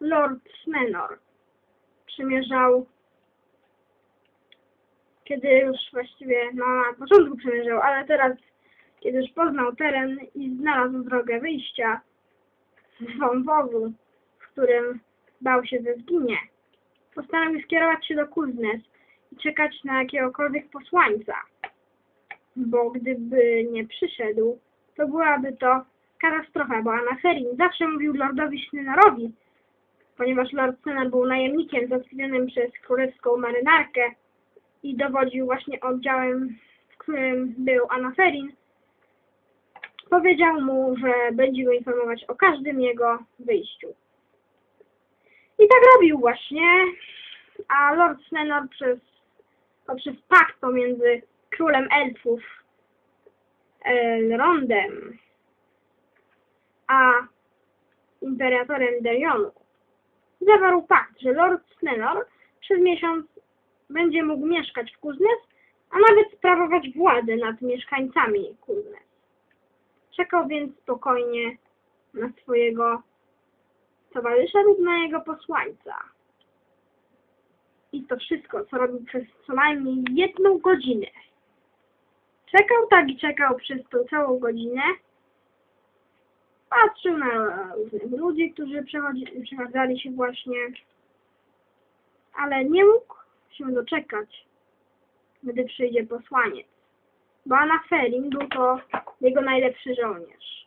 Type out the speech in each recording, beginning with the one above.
Lord Menor przymierzał, kiedy już właściwie, no na początku przymierzał, ale teraz, kiedy już poznał teren i znalazł drogę wyjścia z wąwozu, w którym bał się, że zginie, postanowił skierować się do Kuznes i czekać na jakiegokolwiek posłańca, bo gdyby nie przyszedł, to byłaby to katastrofa, bo Anaferin zawsze mówił Lordowi Snenorowi, ponieważ Lord Snenor był najemnikiem zatrudnionym przez królewską marynarkę i dowodził właśnie oddziałem, w którym był Anaferin, powiedział mu, że będzie go informować o każdym jego wyjściu. I tak robił właśnie, a Lord Snenor przez, poprzez pakt pomiędzy królem elfów Elrondem a imperatorem Derionu zawarł pakt, że Lord Snenor przez miesiąc będzie mógł mieszkać w Kuznes, a nawet sprawować władzę nad mieszkańcami Kuznes. Czekał więc spokojnie na swojego towarzysza lub na jego posłańca. I to wszystko, co robił przez co najmniej jedną godzinę. Czekał tak i czekał przez tą całą godzinę. Patrzył na różnych ludzi, którzy przechadzali się właśnie, ale nie mógł się doczekać, gdy przyjdzie posłaniec. Bo Anaferin był to jego najlepszy żołnierz.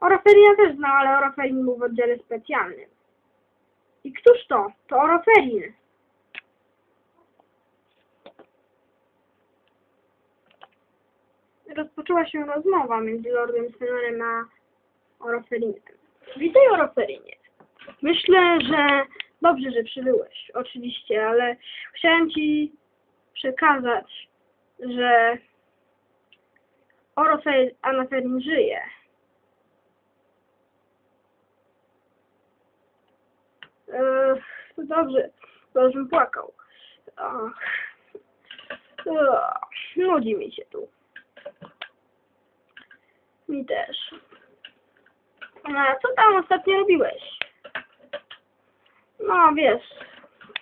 Oroferina też znał, ale Oroferin był w oddziale specjalnym. I któż to? To Oroferin. Rozpoczęła się rozmowa między Lordem Senorem a Oroferinem. Witaj, Oroferinie. Myślę, że dobrze, że przybyłeś, oczywiście, ale chciałem ci przekazać, że Orofer żyje. Ech, to dobrze, to już bym płakał. Nudzi mi się tu. Mi też. A co tam ostatnio robiłeś? No wiesz,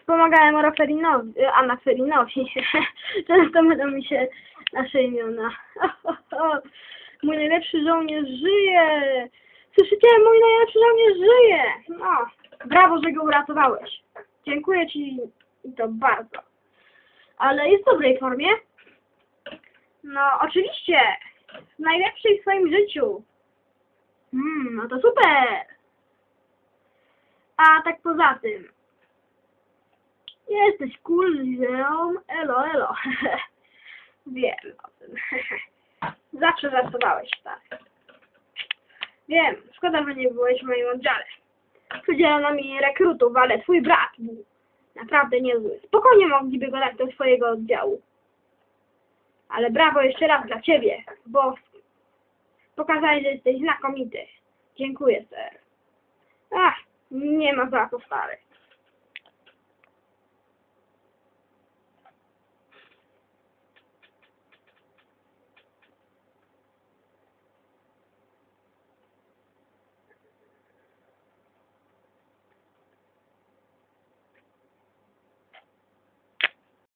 pomagałem Oraferinowi, Anaferinowi. Często będą mi się nasze imiona. Mój najlepszy żołnierz żyje! Słyszycie? Mój najlepszy żołnierz żyje! No, brawo, że go uratowałeś. Dziękuję ci i to bardzo. Ale jest w dobrej formie? No, oczywiście. W najlepszej w swoim życiu. Hmm, no to super. A tak poza tym. Jesteś kulzią. Elo, elo. Wiem o tym. Zawsze żartowałeś, tak. Wiem, szkoda, że nie byłeś w moim oddziale. Przydzielono mi rekrutów, ale twój brat był naprawdę niezły. Spokojnie mogliby go dać do swojego oddziału. Ale brawo jeszcze raz dla ciebie, bo pokazałeś, że jesteś znakomity. Dziękuję, ser. Ach, nie ma za to, stary.